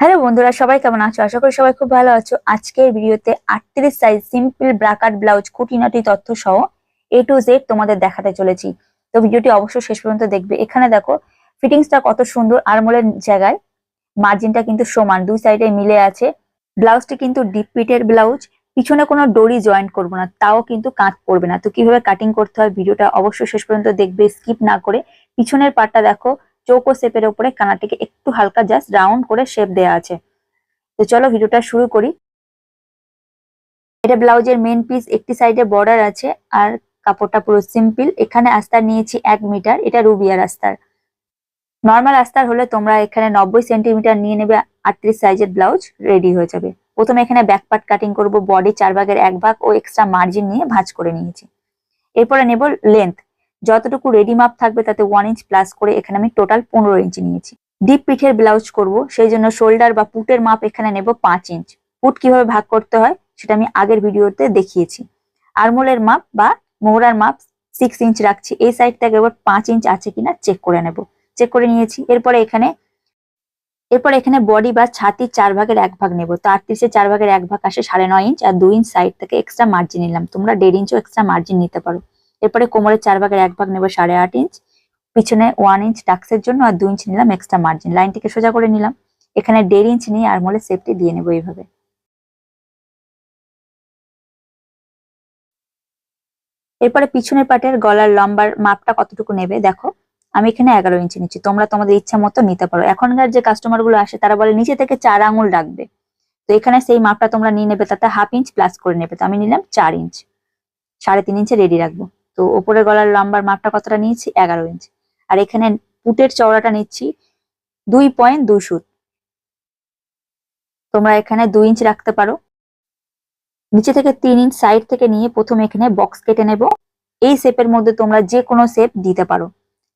Hello বন্ধুরা, সবাই কেমন আছো? আশা করি সবাই খুব ভালো আছো। আজকের ভিডিওতে আটত্রিশ সাইজ সিম্পল ব্রাকাট ব্লাউজ খুঁটিনাটি তথ্য সহ এ টু জেড তোমাদের দেখাতে চলেছি। তো ভিডিওটি অবশ্যই শেষ পর্যন্ত দেখবে। এখানে দেখো ফিটিংসটা কত সুন্দর আরমোলের জায়গায়। মার্জিনটা কিন্তু সমান, দুই সাইডে মিলে আছে। ব্লাউজটি কিন্তু ডিপ পিটের ব্লাউজ পিছনে কোনো ডোরি জয়েন্ট করব না, তাও কিন্তু কাঁচ পড়বে না। তো কীভাবে কাটিং করতে হয়, ভিডিওটা অবশ্যই শেষ পর্যন্ত দেখবে স্কিপ না করে। পিছনের পার্টটা দেখো চৌকো শেপের উপরে কানাটিকে একটু হালকা জাস্ট রাউন্ড করে শেপ দেওয়া আছে। তো চলো ভিডিওটা শুরু করি। এটা ব্লাউজের মেন পিস একটি সাইডে বর্ডার আছে আর কাপড়টা পুরো সিম্পল এখানে আস্তার নিয়েছি এক মিটার এটা রুবিয়ার আস্তার। নর্মাল আস্তার হলে তোমরা এখানে নব্বই সেন্টিমিটার নিয়ে নেবে, আটত্রিশ সাইজের ব্লাউজ রেডি হয়ে যাবে। প্রথমে এখানে ব্যাক পার্ট কাটিং করব বডি চার ভাগের এক ভাগ ও এক্সট্রা মার্জিন নিয়ে ভাঁজ করে নিয়েছি। এরপরে নেব লেন্থ যতটুকু রেডি মাপ থাকবে তাতে ওয়ান ইঞ্চ প্লাস করে এখানে আমি টোটাল পনেরো ইঞ্চি নিয়েছি। ডিপ পিঠের ব্লাউজ করব, সেই জন্য শোল্ডার বা পুটের মাপ এখানে নেব পাঁচ ইঞ্চ পুট কীভাবে ভাগ করতে হয় সেটা আমি আগের ভিডিওতে দেখিয়েছি। আরমোলের মাপ বা মোহরার মাপ সিক্স ইঞ্চ রাখছি, এই সাইড থেকে এবার পাঁচ ইঞ্চ আছে কিনা চেক করে নেব। চেক করে নিয়েছি, এরপরে এখানে, এরপর এখানে বডি বা ছাতি চার ভাগের এক ভাগ নেব। তো আটত্রিশে চার ভাগের এক ভাগ আসে সাড়ে নয় ইঞ্চ আর দুই ইঞ্চ সাইড থেকে এক্সট্রা মার্জিন নিলাম। তোমরা দেড় ইঞ্চও এক্সট্রা মার্জিন নিতে পারো। এরপরে কোমরের চার ভাগের এক ভাগ নেব সাড়ে আট ইঞ্চ পিছনে ওয়ান ইঞ্চ টাক্সের জন্য আর দুই ইঞ্চ নিলাম এক্সট্রা মার্জিন লাইনটিকে সোজা করে নিলাম। এখানে দেড় ইঞ্চ নিয়ে আর মোলে সেফটি দিয়ে নেব এইভাবে। এরপরে পিছনের পাটের গলার লম্বার মাপটা কতটুকু নেবে দেখো। আমি এখানে এগারো ইঞ্চি নিচ্ছি। তোমরা তোমাদের ইচ্ছা মতো নিতে পারো। এখনকার যে কাস্টমারগুলো আসে, তারা বলে নিচে থেকে চার আঙুল রাখবে। তো এখানে সেই মাপটা তোমরা নিয়ে নেবে, তাতে হাফ ইঞ্চ প্লাস করে নেবে। তো আমি নিলাম চার ইঞ্চ সাড়ে তিন ইঞ্চে রেডি রাখব। তো ওপরের গলার লম্বার মাপটা কতটা নিয়েছি? এগারো ইঞ্চ। আর এখানে পুটের চওড়াটা নিচ্ছি দুই পয়েন্ট দুই সুত তোমরা এখানে দুই ইঞ্চ রাখতে পারো। নিচে থেকে তিন ইঞ্চ সাইড থেকে নিয়ে প্রথমে এখানে বক্স কেটে নেব। এই শেপের মধ্যে তোমরা যে কোনো শেপ দিতে পারো।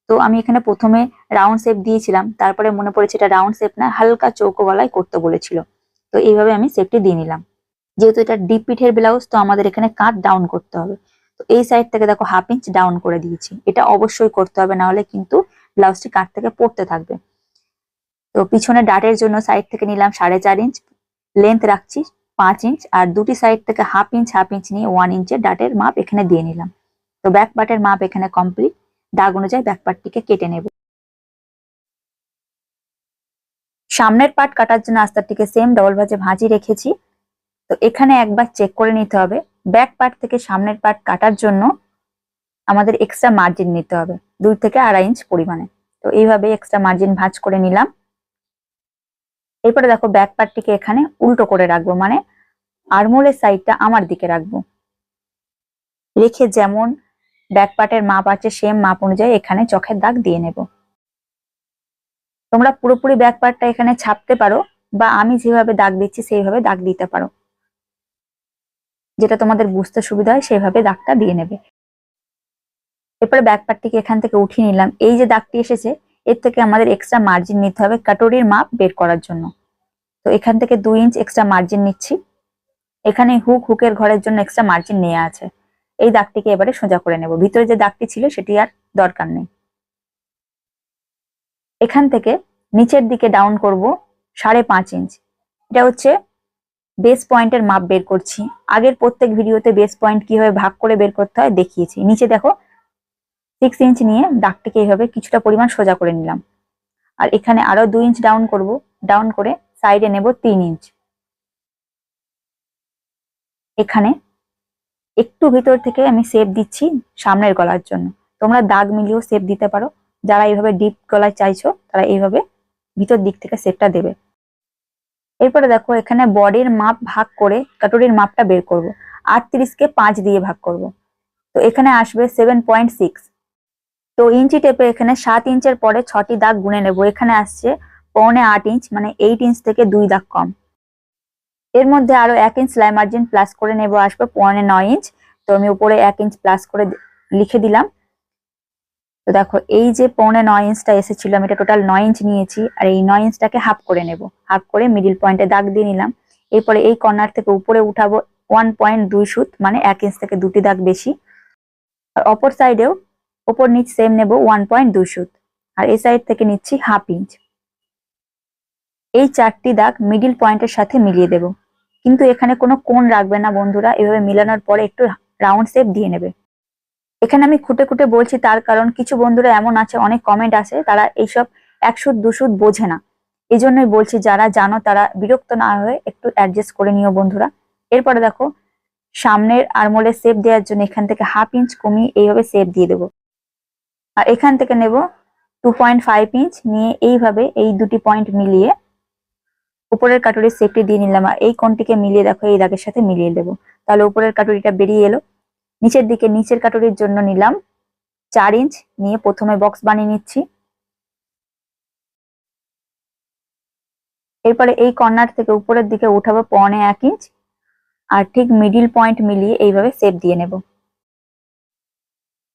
তো আমি এখানে প্রথমে রাউন্ড শেপ দিয়েছিলাম। তারপরে মনে পড়েছে এটা রাউন্ড শেপ না, হালকা চৌকো গলায় করতে বলেছিল। তো এইভাবে আমি শেপটি দিয়ে নিলাম। যেহেতু এটা ডিপ পিঠের ব্লাউজ, তো আমাদের এখানে কাট ডাউন করতে হবে। তো এই সাইড থেকে দেখো হাফ ইঞ্চ ডাউন করে দিয়েছি। এটা অবশ্যই করতে হবে না হলে কিন্তু ব্লাউজটি কাট থেকে পড়তে থাকবে। তো পিছনে ডাটের জন্য সাইড থেকে নিলাম সাড়ে চার ইঞ্চ লেন্থ রাখছি পাঁচ ইঞ্চ আর দুটি সাইড থেকে হাফ ইঞ্চ হাফ ইঞ্চ নিয়ে ওয়ান ইঞ্চের ডাটের মাপ এখানে দিয়ে নিলাম। তো ব্যাক পার্টের মাপ এখানে কমপ্লিট দাগ অনুযায়ী ব্যাক পার্টটিকে কেটে নেব। সামনের পার্ট কাটার জন্য আস্তারটিকে সেম ডবল ভাজে ভাজি রেখেছি। তো এখানে একবার চেক করে নিতে হবে ব্যাক পার্ট থেকে সামনের পার্ট কাটার জন্য আমাদের এক্সট্রা মার্জিন নিতে হবে। দুই থেকে আড়াই ইঞ্চ পরিমাণে। তো এইভাবে এক্সট্রা মার্জিন ভাঁজ করে নিলাম। এরপরে দেখো ব্যাক পার্টটিকে এখানে উল্টো করে রাখব মানে আরমোলের সাইডটা আমার দিকে রাখব। রেখে যেমন ব্যাক পার্টের মাপ আছে সেম মাপ অনুযায়ী এখানে চোখের দাগ দিয়ে নেব। তোমরা পুরোপুরি ব্যাক পার্টটা এখানে ছাপতে পারো, বা আমি যেভাবে দাগ দিচ্ছি সেইভাবে দাগ দিতে পারো। যেটা তোমাদের বুঝতে সুবিধা হয়, সেভাবে দাগটা দিয়ে নেবে। এরপরে ব্যাক পার্টটিকে এখান থেকে উঠিয়ে নিলাম। এই যে দাগটি এসেছে, এর থেকে আমাদের এক্সট্রা মার্জিন নিতে হবে কাটোরির মাপ বের করার জন্য। তো এখান থেকে দুই ইঞ্চ এক্সট্রা মার্জিন নিচ্ছি। এখানে হুক হুকের ঘরের জন্য এক্সট্রা মার্জিন নেওয়া আছে। এই দাগটিকে এবারে সোজা করে নেব। ভিতরে যে দাগটি ছিল, সেটি আর দরকার নেই। এখান থেকে নিচের দিকে ডাউন করব সাড়ে পাঁচ ইঞ্চ এটা হচ্ছে বেস পয়েন্টের মাপ বের করছি। আগের প্রত্যেক ভিডিওতে বেস পয়েন্ট কীভাবে ভাগ করে বের করতে হয় দেখিয়েছি। নিচে দেখো সিক্স ইঞ্চ নিয়ে দাগটিকে এইভাবে কিছুটা পরিমাণ সোজা করে নিলাম। আর এখানে আরও দুই ইঞ্চ ডাউন করব। ডাউন করে সাইডে নেব তিন ইঞ্চ এখানে একটু ভিতর থেকে আমি সেপ দিচ্ছি সামনের গলার জন্য। তোমরা দাগ মিলিয়েও সেপ দিতে পারো। যারা এইভাবে ডিপ গলায় চাইছো, তারা এইভাবে ভিতর দিক থেকে সেপটা দেবে। এরপরে দেখো, এখানে বডির মাপ ভাগ করে কাটুরির মাপটা বের করব। আটত্রিশকে পাঁচ দিয়ে ভাগ করব। তো এখানে আসবে সেভেন পয়েন্ট সিক্স। তো ইঞ্চি টেপে এখানে সাত ইঞ্চের পরে ছটি দাগ গুনে নেব। এখানে আসছে পৌনে আট ইঞ্চ মানে এইট ইঞ্চ থেকে দুই দাগ কম। এর মধ্যে আরও এক ইঞ্চ লাই মার্জিন প্লাস করে নেব, আসবে পৌনে নয় ইঞ্চ। তো আমি উপরে এক ইঞ্চ প্লাস করে লিখে দিলাম। তো দেখো, এই যে পৌনে নয় ইঞ্চটা এসেছিল, আমি এটা টোটাল নয় ইঞ্চ নিয়েছি, আর এই নয় ইঞ্চটাকে হাফ করে নেব। হাফ করে মিডিল পয়েন্টে দাগ দিয়ে নিলাম। এরপরে এই কর্নার থেকে উপরে উঠাবো ওয়ান পয়েন্ট দুই সুত মানে এক ইঞ্চ থেকে দুটি দাগ বেশি। আর অপর সাইডেও ওপর নিচ সেম নেব ওয়ান পয়েন্ট দুই সুত। আর এই সাইড থেকে নিচ্ছি হাফ ইঞ্চ এই চারটি দাগ মিডিল পয়েন্টের সাথে মিলিয়ে দেব। কিন্তু এখানে কোনো কোণ রাখবে না বন্ধুরা, এভাবে মিলানোর পরে একটু রাউন্ড শেপ দিয়ে নেবে। এখানে আমি খুঁটে খুঁটে বলছি, তার কারণ কিছু বন্ধুরা এমন আছে, অনেক কমেন্ট আছে তারা এইসব একশুদ দুশুদ বোঝে না। এই জন্যই বলছি, যারা জানো তারা বিরক্ত না হয়ে একটু অ্যাডজাস্ট করে নিও বন্ধুরা। এরপরে দেখো, সামনের আরমোলের শেপ দেওয়ার জন্য এখান থেকে হাফ ইঞ্চ কমিয়ে এইভাবে শেপ দিয়ে দেবো। আর এখান থেকে নেব টু পয়েন্ট ফাইভ ইঞ্চ নিয়ে এইভাবে এই দুটি পয়েন্ট মিলিয়ে উপরের কাটুরির শেপটি দিয়ে নিলাম। আর এই কোনটিকে মিলিয়ে দেখো, এই দাগের সাথে মিলিয়ে দেবো। তাহলে উপরের কাটুরিটা বেরিয়ে এলো। নিচের দিকে নিচের কাটুরির জন্য নিলাম চার ইঞ্চ নিয়ে প্রথমে বক্স বানিয়ে নিচ্ছি। এরপরে এই কর্নার থেকে উপরের দিকে উঠাবো পনে এক ইঞ্চ আর ঠিক মিডিল পয়েন্ট মিলিয়ে এইভাবে শেপ দিয়ে নেব।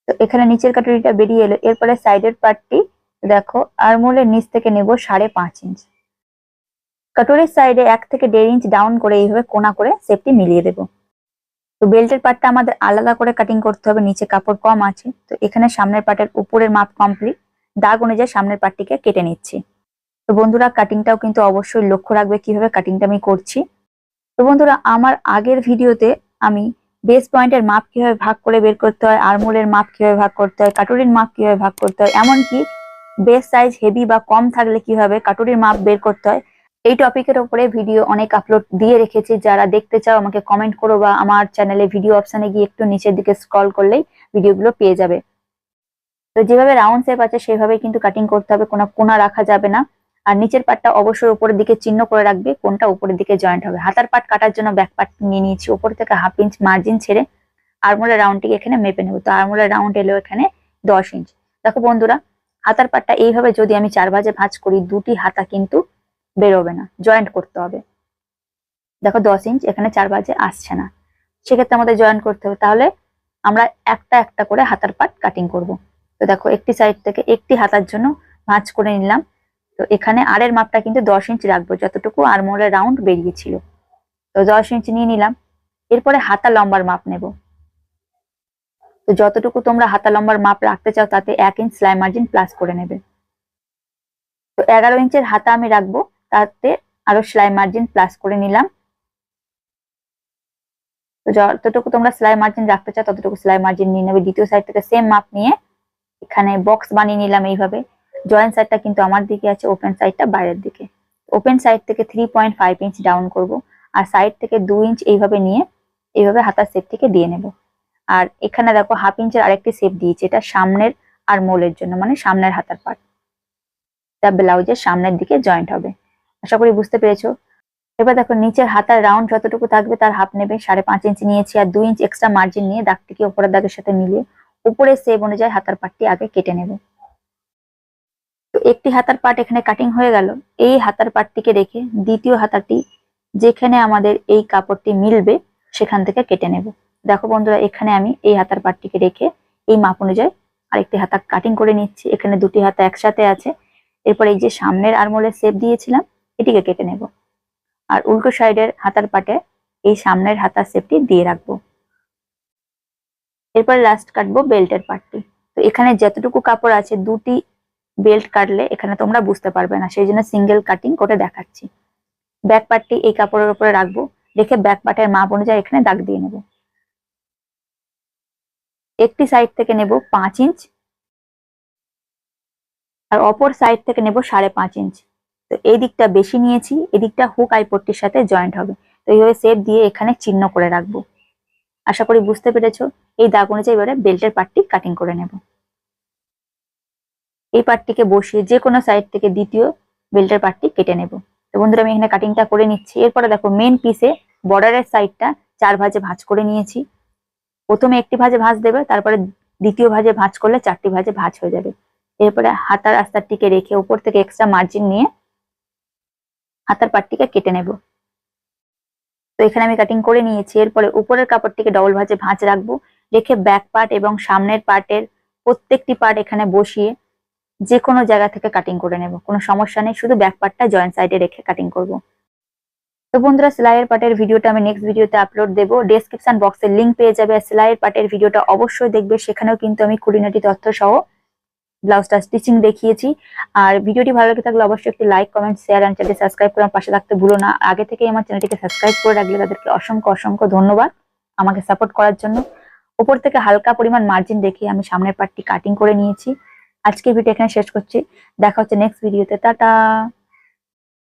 তো এখানে নিচের কাটুরিটা বেরিয়ে এলো, এরপরে সাইডের পার্টটি দেখো আরমোলের নিচ থেকে নেব সাড়ে পাঁচ ইঞ্চ কাটুরির সাইডে এক থেকে দেড় ইঞ্চ ডাউন করে এইভাবে কোনা করে শেপটি মিলিয়ে দেব। তো বেল্টের পার্টটা আমাদের আলাদা করে কাটিং করতে হবে, নিচে কাপড় কম আছে। তো এখানে সামনের পার্টের উপরের মাপ কমপ্লিট দাগ অনুযায়ী সামনের পার্টটিকে কেটে নিচ্ছি। তো বন্ধুরা কাটিংটাও কিন্তু অবশ্যই লক্ষ্য রাখবে কীভাবে কাটিংটা আমি করছি। তো বন্ধুরা, আমার আগের ভিডিওতে আমি বেস পয়েন্টের মাপ কীভাবে ভাগ করে বের করতে হয় আরমোলের মাপ কীভাবে ভাগ করতে হয় কাটুরির মাপ কীভাবে ভাগ করতে হয়, এমনকি বেস সাইজ হেভি বা কম থাকলে কীভাবে কাটুরির মাপ বের করতে হয় এই টপিকের উপরে ভিডিও অনেক আপলোড দিয়ে রেখেছি। যারা দেখতে চাও, আমাকে কমেন্ট করো বা আমার চ্যানেলে ভিডিও অপশানে গিয়ে একটু নিচের দিকে স্ক্রল করলেই ভিডিওগুলো পেয়ে যাবে। তো যেভাবে রাউন্ড শেপ আছে সেভাবে কিন্তু কাটিং করতে হবে, কোনো কোনা রাখা যাবে না। আর নিচের পাটটা অবশ্যই উপরের দিকে চিহ্ন করে রাখবে, কোনটা উপরের দিকে জয়েন্ট হবে। হাতার পাট কাটার জন্য ব্যাক পাট নিয়ে নিয়েছি, উপর থেকে হাফ ইঞ্চ মার্জিন ছেড়ে আরমোলের রাউন্ডটিকে এখানে মেপে নেব। তো আরমোলের রাউন্ড এলো এখানে দশ ইঞ্চ দেখো বন্ধুরা, হাতার পাটটা এইভাবে যদি আমি চার ভাজে ভাঁজ করি, দুটি হাতা কিন্তু বেরোবে না জয়েন্ট করতে হবে। দেখো দশ ইঞ্চ এখানে চার বাজে, আসছে না। সেক্ষেত্রে আমাদের জয়েন্ট করতে হবে। তাহলে আমরা একটা একটা করে হাতার পাট কাটিং করব। তো দেখো একটি সাইড থেকে একটি হাতার জন্য ভাঁজ করে নিলাম। তো এখানে আরের মাপটা কিন্তু দশ ইঞ্চ রাখব, যতটুকু আরমোলের রাউন্ড বেরিয়েছিল। তো দশ ইঞ্চ নিয়ে নিলাম। এরপরে হাতা লম্বার মাপ নেব। তো যতটুকু তোমরা হাতা লম্বার মাপ রাখতে চাও, তাতে এক ইঞ্চ সেলাই মার্জিন প্লাস করে নেবে। তো এগারো ইঞ্চের হাতা আমি রাখব। তাতে আরও সেলাই মার্জিন প্লাস করে নিলাম। তো যতটুকু তোমরা সেলাই মার্জিন রাখতে চাও, ততটুকু সেলাই মার্জিন নিয়ে নেবে। দ্বিতীয় সাইড থেকে সেম মাপ নিয়ে এখানে বক্স বানিয়ে নিলাম এইভাবে। জয়েন্ট সাইডটা কিন্তু আমার দিকে আছে ওপেন সাইডটা বাইরের দিকে। ওপেন সাইড থেকে three point five inch down করব আর সাইড থেকে দু ইঞ্চ এইভাবে নিয়ে এইভাবে হাতার সেপটিকে দিয়ে নেব। আর এখানে দেখো হাফ ইঞ্চের আরেকটি সেপ দিয়েছি, এটা সামনের আর মোলের জন্য মানে সামনের হাতার পার্ট এটা ব্লাউজের সামনের দিকে জয়েন্ট হবে। আশা করি বুঝতে পেরেছ। এবার দেখো, নিচের হাতার রাউন্ড যতটুকু থাকবে তার হাফ নেবে। সাড়ে পাঁচ ইঞ্চি নিয়েছি আর দুই ইঞ্চ এক্সট্রা মার্জিন নিয়ে দাগটিকে উপরের দাগের সাথে মিলিয়ে উপরের সেপ অনুযায়ী হাতার পাটটি আগে কেটে নেবে। তো একটি হাতার পাট এখানে কাটিং হয়ে গেল। এই হাতার পাটটিকে রেখে দ্বিতীয় হাতাটি যেখানে আমাদের এই কাপড়টি মিলবে, সেখান থেকে কেটে নেব। দেখো বন্ধুরা, এখানে আমি এই হাতার পাটটিকে রেখে এই মাপ অনুযায়ী আরেকটি হাতা কাটিং করে নিচ্ছি। এখানে দুটি হাতা একসাথে আছে। এরপর এই যে সামনের আরমোলের শেপ দিয়েছিলাম এটিকে কেটে নেব। আর উল্টো সাইডের হাতার পাটে এই সামনের হাতার শেপটি দিয়ে রাখব। এরপর লাস্ট কাটবো বেল্টের পাটটি। তো এখানে যতটুকু কাপড় আছে, দুটি বেল্ট কাটলে এখানে তোমরা বুঝতে পারবে না, সেই জন্য সিঙ্গেল কাটিং করে দেখাচ্ছি। ব্যাক পার্টটি এই কাপড়ের উপরে রাখব, রেখে ব্যাক পার্টের মাপ অনুযায়ী এখানে দাগ দিয়ে নেব। একটি সাইড থেকে নেব পাঁচ ইঞ্চ আর অপর সাইড থেকে নেব সাড়ে পাঁচ ইঞ্চ তো এই দিকটা বেশি নিয়েছি এদিকটা হুক আইপট্টির সাথে জয়েন্ট হবে। তো এইভাবে সেপ দিয়ে এখানে চিহ্ন করে রাখব। আশা করি বুঝতে পেরেছ? এই দাগ অনুযায়ী এবারে বেল্টের পার্টটি কাটিং করে নেব। এই পার্টটিকে বসিয়ে যে কোনো সাইড থেকে দ্বিতীয় বেল্টের পার্টটি কেটে নেব। তো বন্ধুরা, আমি এখানে কাটিংটা করে নিচ্ছি। এরপরে দেখো মেন পিসে বর্ডারের সাইডটা চার ভাজে ভাঁজ করে নিয়েছি। প্রথমে একটি ভাজে ভাঁজ দেবে, তারপরে দ্বিতীয় ভাজে ভাঁজ করলে চারটি ভাজে ভাঁজ হয়ে যাবে। এরপরে হাতার আস্তারটিকে রেখে উপর থেকে এক্সট্রা মার্জিন নিয়ে হাতার পাটটিকে কেটে নেব। তো এখানে আমি কাটিং করে নিয়েছি। এরপরে উপরের কাপড়টিকে ডবল ভাজে ভাঁজ রাখব। রেখে ব্যাক পার্ট এবং সামনের পার্টের প্রত্যেকটি পার্ট এখানে বসিয়ে যে কোনো জায়গা থেকে কাটিং করে নেব। কোনো সমস্যা নেই, শুধু ব্যাক পার্টটা জয়েন্ট সাইডে রেখে কাটিং করব। তো বন্ধুরা, সেলাইয়ের পার্টের ভিডিওটা আমি নেক্সট ভিডিওতে আপলোড দেবো। ডেসক্রিপশন বক্সের লিঙ্ক পেয়ে যাবে। সেলাইয়ের পার্টের ভিডিওটা অবশ্যই দেখবে। সেখানেও কিন্তু আমি খুঁটিনাটি তথ্য সহ ব্লাউজটা স্টিচিং দেখিয়েছি। আর ভিডিওটি ভালো লাগে থাকলে অবশ্যই একটি লাইক কমেন্ট শেয়ার অ্যান্ড চ্যানেলটি সাবস্ক্রাইব করে পাশে থাকতে ভুলো না। আগে থেকে আমার চ্যানেলটিকে সাবস্ক্রাইব করে রাখলে তাদেরকে অসংখ্য অসংখ্য ধন্যবাদ আমাকে সাপোর্ট করার জন্য। উপর থেকে হালকা পরিমাণ মার্জিন রেখে আমি সামনের পার্টটি কাটিং করে নিয়েছি। আজকে ভিডিও এখানে শেষ করছি। দেখা হচ্ছে নেক্সট ভিডিওতে টাটা!